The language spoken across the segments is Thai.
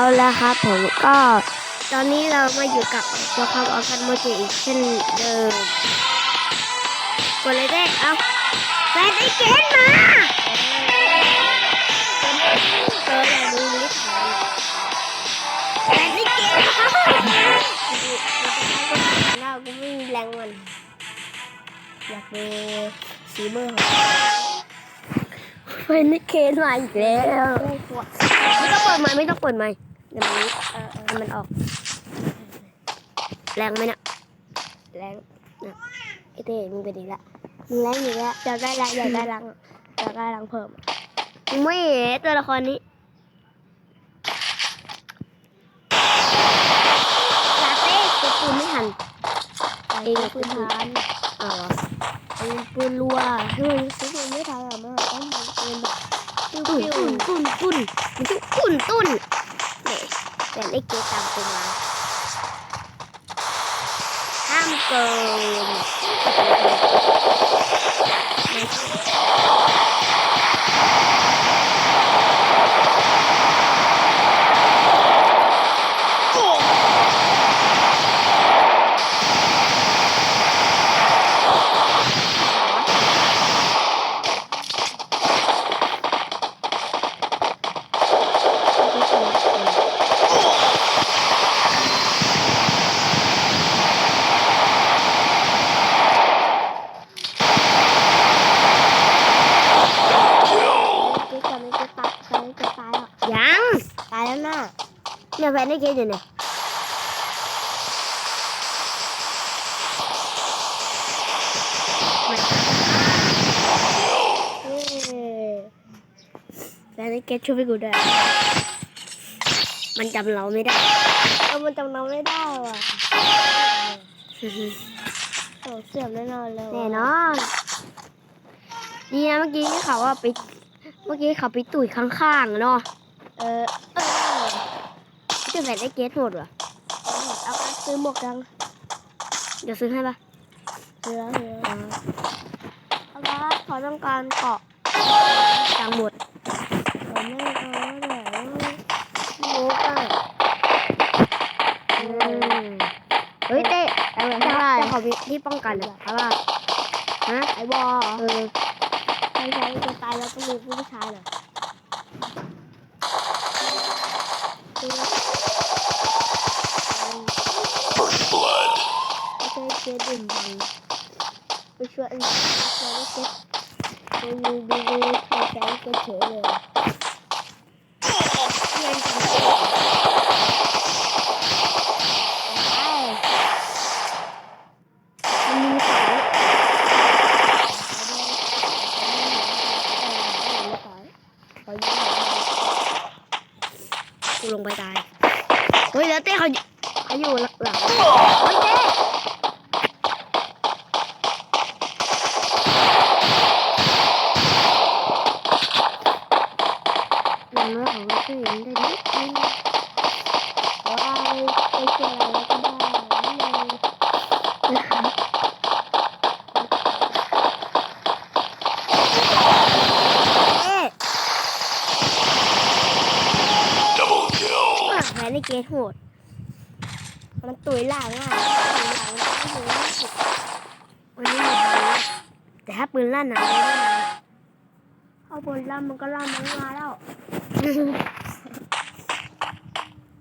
เอาละครับผมก็ตอนนี้เรามาอยู่กับตัวคำออกันโมจิอีกเช่นเดิมกดเลยได้เอาแฟนไอเกนมาเจอแล้วดูนี้แฟนไอเกนมาเราก็ไม่มีแรงมันอยากดูสีมือของแฟนไอเกนมาอีกแล้วไม่ต้องเปิดไมค์ไม่ต้องเปิดไมค์ เดี๋ยวมันเออเออมันออก แรงไหมเนี่ยแรงเนี่ยไอเต้มึงไปดีละมึงแรงอยู่แล้วอยากได้ละอยากได้รังอยากได้รังเพิ่มมึงไม่เห็นตัวละครนี้ลาเต้เก็บปืนไม่ทันเองปืนทันอ๋อเองปืนรัวเฮ้ยซื้อปืนไม่ทันอ่ ยังตายแล้วน่ะเนี่ยแฟนได้เกมอยู่เนี่ยแฟนได้เกมช่วยไปกูด้วยมันจำเราไม่ได้เออมันจำเราไม่ได้ว่ะโอ้เสื่อมแน่นอนเลยแน่นอนดีนะเมื่อกี้เขาว่าไปเมื่อกี้เขาไปตุ๋ยข้างๆเนาะ เออเออจะแฟนได้เกมหมดเหรอเอาไปซื้อหมวกยังเดี๋ยวซื้อให้ปะซื้อแล้วซื้อแล้วเอาไปขอต้องการเกาะตังค์หมดเออไม่เอาเดี๋ยวหมูอะอืมเฮ้ยเต้แต่เหมือนถ้าเขามีที่ป้องกันอะเพราะว่าฮะไอ้บอเออใครใช้จะตายแล้วก็มีผู้ชายเหรอ First blood. ไม่ใช่เจ๊ดื่มไปไปช่วยช่วยเจ๊ดูดูดูดูใครใช้ก็เฉยเลย เรียนกัน มันมีสายกู ลงไปตาย เฮ้ยแล้วเต้เขาเขาอยู่หลังหลังเฮ้ยเต้อย่างน้อยของเราก็เห็นได้นิดนึงว้ายไปเจอแล้วก็ได้ ในเกมโหด มันตุยหลังอะตุยหลังมันก็อยู่ไม่สุดวันนี้มีปืนแต่ถ้าปืนลั่นนะไม่ได้นะเอาบนลำมันก็ลำมันมาแล้ว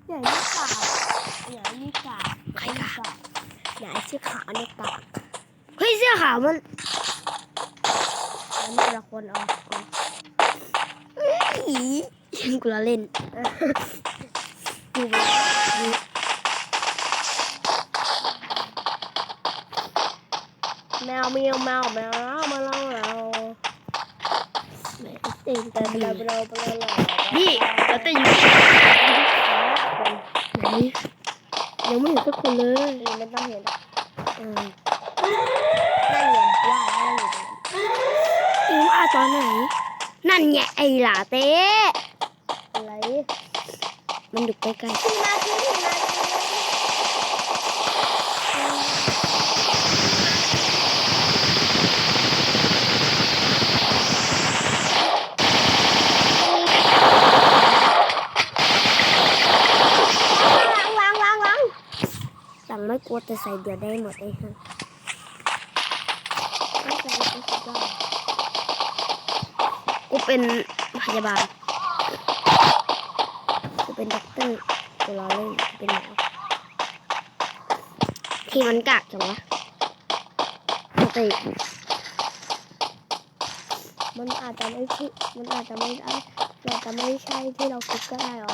ใหญ่นี่กาใหญ่นี่กาใครกาใหญ่เสื้อขาวเนี่ยกะเฮ้ยเสื้อขาวมันแล้วนี่ละคนเอาเอาอีกูละเล่น ดูแมวแมวแมวแมวมาเล่าเราเต็มแต่แต่เราเราเราเรานี่แล้วแต่อยู่ไหนยังไม่เห็นสักคนเลยไม่ต้องเห็นเออนั่นไงว่าแล้วอยู่อิงว่าตอนไหน นั่นไงไอ้หลาเต้อะไร มันอยู่ใกล้ๆ มากินมากินสั่ไม่กลัวแต่ใส่เดี๋ยวได้หมดเลยฮะกูเป็นพยาบาล เป็นด็อกเตอร์ตัวเราเล่นเป็นหมอที่มันกากจังวะปกติมันอาจจะไม่ใช่มันอาจจะไม่ได้อาจจะไม่ใช่ที่เราคิดก็ได้หรอ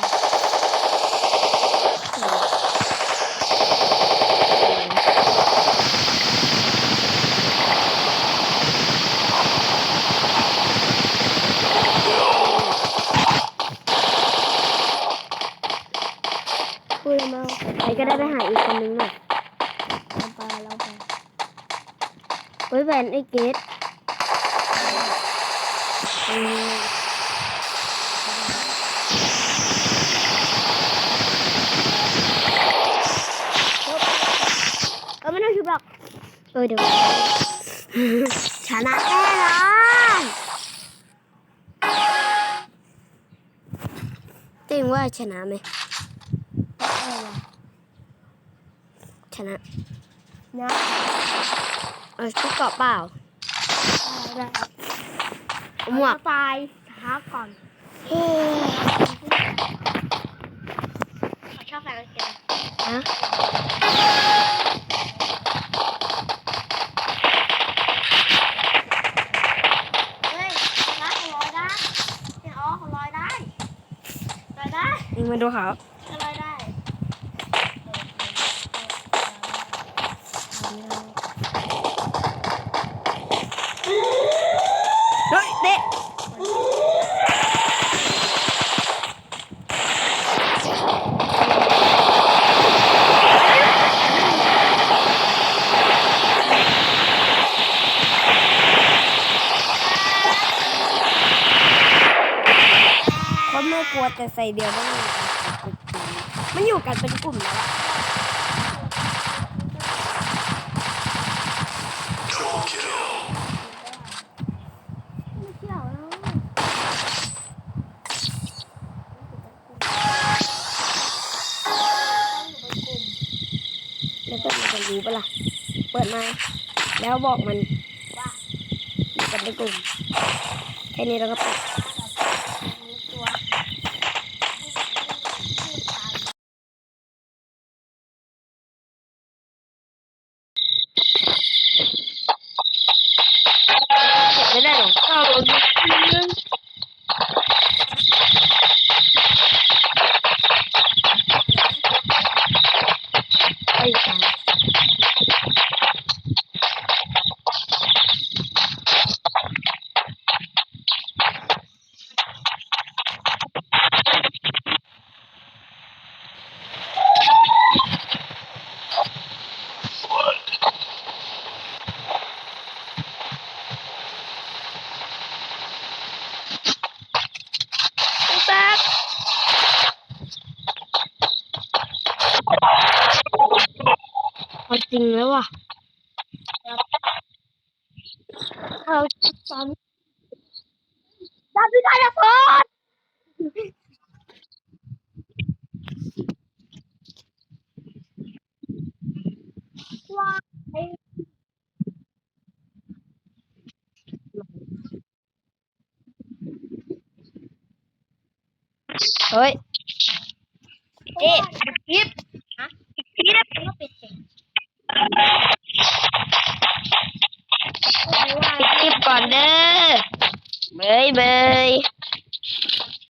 พูดแล้วมาใครก็ได้ไปหาอีกคนนึงหน่อยเราไปเราไปเฮ้ยแวนไอ้เกตอืมก็ไม่ต้องชุบหรอกเออเดี๋ยวชนะแน่นอนเต็งว่าชนะไหม เออ ชนะนะเออชุดเกาะเปล่าอะไรหมวกตายช้าก่อนเฮ้ชอบใส่กางเกงฮะเฮ้ยร้อยร้อยได้เนี่ยอ๋อร้อยได้ร้อยได้นี่มาดูเขาร้อ เฮ้ยเตะเขาไม่กลัวแต่ใส่เดียวได้ไมันอยู่กันเป็นกลุ่มแล้ว แล้วก็มันจะรู้ปะล่ะ เปิดมา แล้วบอกมันว่าอยู่กันเป็นกลุ่ม แค่นี้เราก็ปิดไม่ได้หรอกเข้าโดนไจริงแล้วว่ะเอาตอนดาบิกาลาโฟนเฮ้ยเจ๊คลิปก็ปิดสิปิ ดคลิปก่อนเด้อเบยเบย